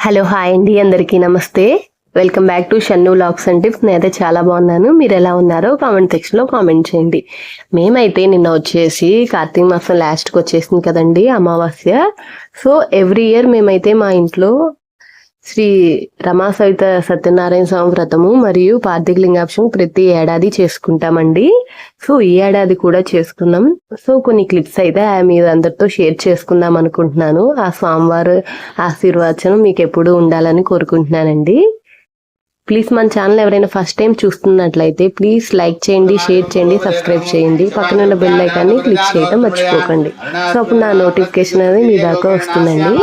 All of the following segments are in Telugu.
హలో హాయ్ అండి. అందరికీ నమస్తే. Welcome back to Shannu locks and tips నేనైతే చాలా బాగున్నాను. మీరు ఎలా ఉన్నారో కామెంట్ సెక్షన్లో కామెంట్ చేయండి. మేమైతే నిన్న వచ్చేసి కార్తీక మాసం లాస్ట్కి వచ్చేసింది కదండి అమావాస్య. సో ఎవ్రీ ఇయర్ మేమైతే మా ఇంట్లో శ్రీ రమా సవిత సత్యనారాయణ స్వామి వ్రతము మరియు పార్థిక లింగాభిషేకం ప్రతి ఏడాది చేసుకుంటామండి. సో ఈ ఏడాది కూడా చేసుకున్నాం. సో కొన్ని క్లిప్స్ అయితే మీద అందరితో షేర్ చేసుకుందాం అనుకుంటున్నాను. ఆ స్వామివారు ఆశీర్వచనం మీకు ఎప్పుడు ఉండాలని కోరుకుంటున్నానండి. ప్లీజ్ మన ఛానల్ ఎవరైనా ఫస్ట్ టైం చూస్తున్నట్లయితే ప్లీజ్ లైక్ చేయండి షేర్ చేయండి సబ్స్క్రైబ్ చేయండి. పక్కన ఉన్న బెల్ ఐకాన్ని క్లిక్ చేయడం మర్చిపోకండి. సో అప్పుడు నా నోటిఫికేషన్ అనేది మీ దాకా వస్తుందండి.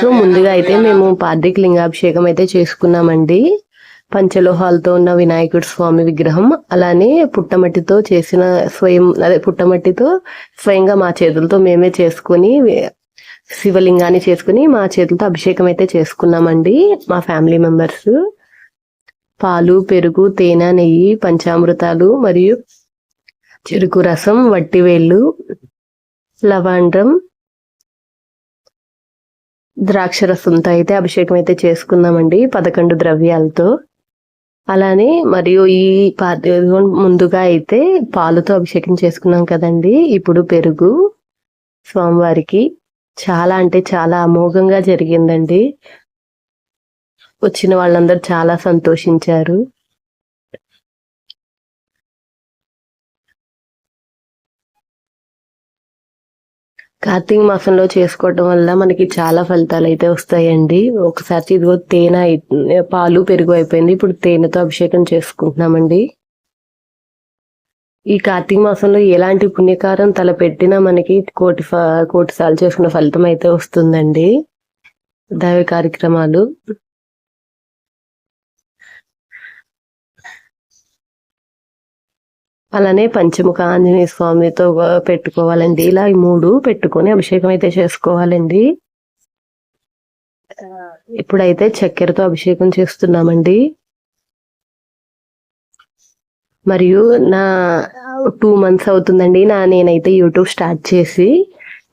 సో ముందుగా అయితే మేము పార్థిక లింగాభిషేకం అయితే చేసుకున్నామండి. పంచలోహాలతో ఉన్న వినాయకుడు స్వామి విగ్రహం అలానే పుట్టమట్టితో చేసిన స్వయం అదే పుట్టమట్టితో స్వయంగా మా చేతులతో మేమే చేసుకుని శివలింగాన్ని చేసుకుని మా చేతులతో అభిషేకం అయితే చేసుకున్నామండి మా ఫ్యామిలీ మెంబర్స్. పాలు పెరుగు తేనె నెయ్యి పంచామృతాలు మరియు చెరుకు రసం వట్టివేళ్ళు లవాండ్రం ద్రాక్ష రసంతో అయితే అభిషేకం అయితే చేసుకుందామండి పదకొండు ద్రవ్యాలతో. అలానే మరియు ఈ ముందుగా అయితే పాలుతో అభిషేకం చేసుకున్నాం కదండి. ఇప్పుడు పెరుగు స్వామివారికి చాలా అంటే చాలా అమోఘంగా జరిగిందండి. వచ్చిన వాళ్ళందరూ చాలా సంతోషించారు. కార్తీక మాసంలో చేసుకోవటం వల్ల మనకి చాలా ఫలితాలు అయితే వస్తాయండి. ఒకసారి ఇదిగో తేనె పాలు పెరుగు అయిపోయింది. ఇప్పుడు తేనెతో అభిషేకం చేసుకుంటున్నామండి. ఈ కార్తీక మాసంలో ఎలాంటి పుణ్యకారం తలపెట్టినా మనకి కోటి కోటి సార్లు చేసుకున్న ఫలితం అయితే వస్తుందండి. దైవ కార్యక్రమాలు. అలానే పంచముఖ ఆంజనేయ స్వామితో పెట్టుకోవాలండి. ఇలా ఈ మూడు పెట్టుకొని అభిషేకం అయితే చేసుకోవాలండి. ఇప్పుడైతే చక్కెరతో అభిషేకం చేస్తున్నామండి. మరియు నా టూ మంత్స్ అవుతుందండి. నా నేనైతే యూట్యూబ్ స్టార్ట్ చేసి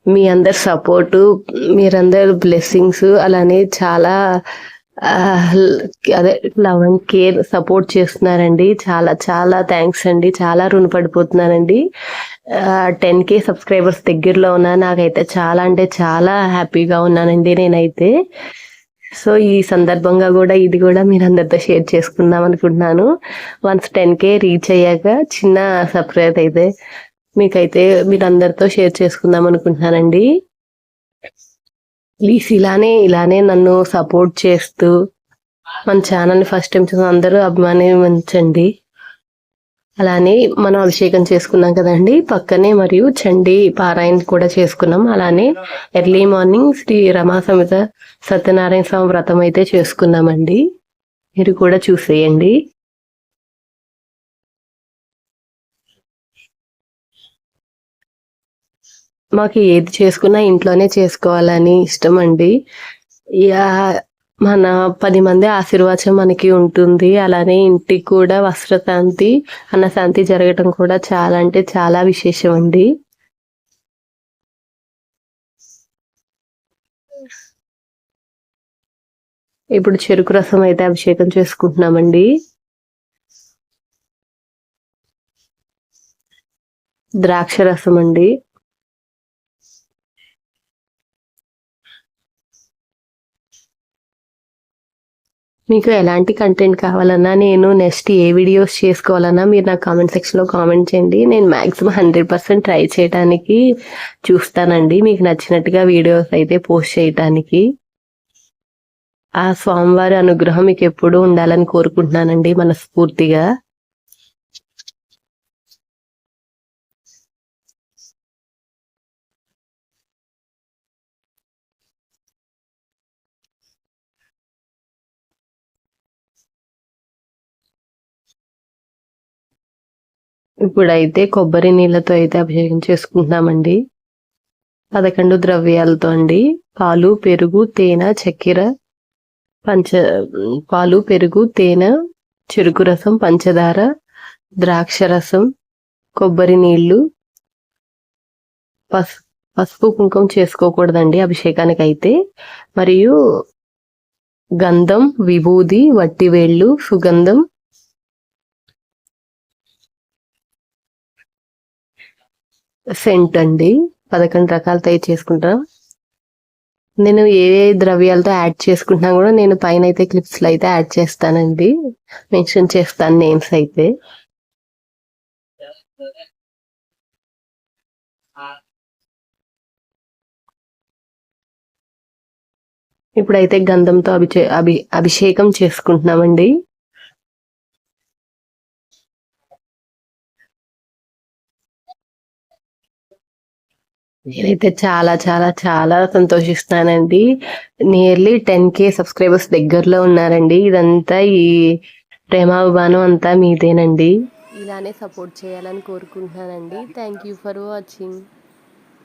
మీ అందరి సపోర్టు మీరందరు బ్లెస్సింగ్స్ అలానే చాలా అదే లవ్ అండ్ కేర్ సపోర్ట్ చేస్తున్నారండి. చాలా చాలా థ్యాంక్స్ అండి. చాలా రుణపడిపోతున్నానండి. టెన్ కే సబ్స్క్రైబర్స్ దగ్గరలో ఉన్నా నాకైతే చాలా అంటే చాలా హ్యాపీగా ఉన్నానండి నేనైతే. సో ఈ సందర్భంగా కూడా ఇది కూడా మీరు అందరితో షేర్ చేసుకుందాం అనుకుంటున్నాను. వన్స్ టెన్ కే రీచ్ అయ్యాక చిన్న సర్ప్రైజ్ అయితే మీకైతే మీరు అందరితో షేర్ చేసుకుందాం అనుకుంటున్నానండి. ప్లీజ్ ఇలానే ఇలానే నన్ను సపోర్ట్ చేస్తూ మన ఛానల్ని ఫస్ట్ టైం చూసిన అందరూ అభిమానించండి. అలానే మనం అభిషేకం చేసుకున్నాం కదండి. పక్కనే మరియు చండీ పారాయణ కూడా చేసుకున్నాం. అలానే ఎర్లీ మార్నింగ్ శ్రీ రమా సమేత సత్యనారాయణ స్వామి వ్రతం అయితే చేసుకున్నామండి. మీరు కూడా చూసేయండి. మాకు ఏది చేసుకున్నా ఇంట్లోనే చేసుకోవాలని ఇష్టం అండి మన పది మంది ఆశీర్వాదం మనకి ఉంటుంది. అలానే ఇంటికి కూడా వస్త్రశాంతి అన్నశాంతి జరగటం కూడా చాలా అంటే చాలా విశేషం అండి ఇప్పుడు చెరుకు రసం అయితే అభిషేకం చేసుకుంటున్నామండి. ద్రాక్ష రసం అండి. మీకు ఎలాంటి కంటెంట్ కావాలన్నా నేను నెక్స్ట్ ఏ వీడియోస్ చేసుకోవాలన్నా మీరు నా కామెంట్ సెక్షన్లో కామెంట్ చేయండి. నేను మ్యాక్సిమం హండ్రెడ్ పర్సెంట్ ట్రై చేయడానికి చూస్తానండి. మీకు నచ్చినట్టుగా వీడియోస్ అయితే పోస్ట్ చేయటానికి. ఆ స్వామివారి అనుగ్రహం మీకు ఎప్పుడూ ఉండాలని కోరుకుంటున్నానండి మనస్ఫూర్తిగా. ఇప్పుడైతే కొబ్బరి నీళ్ళతో అయితే అభిషేకం చేసుకుంటున్నామండి. పదకొండు ద్రవ్యాలతో అండి. పాలు పెరుగు తేనె చక్కెర పంచ పాలు పెరుగు తేనె చెరుకు రసం పంచదార ద్రాక్ష రసం కొబ్బరి నీళ్ళు పసు పసుపు కుంకుమ చేసుకోకూడదండి అభిషేకానికి అయితే మరియు గంధం విభూది వట్టివేళ్ళు సుగంధం సెంట్ అండి. పదకొండు రకాలతో తయారు చేసుకుంటాం. నేను ఏ ఏ ద్రవ్యాలతో యాడ్ చేసుకుంటున్నా కూడా నేను పైన అయితే క్లిప్స్లో అయితే యాడ్ చేస్తానండి. మెన్షన్ చేస్తాను నేమ్స్ అయితే. ఇప్పుడైతే గంధంతో అభిషే అభి అభిషేకం చేసుకుంటున్నామండి. నేనైతే చాలా చాలా చాలా సంతోషిస్తానండి నియర్లీ టెన్ కే సబ్స్క్రైబర్స్ దగ్గరలో ఉన్నారండి. ఇదంతా ఈ ప్రేమాభిమానం అంతా మీదేనండి. ఇలానే సపోర్ట్ చేయాలని కోరుకుంటున్నానండి. Thank you for watching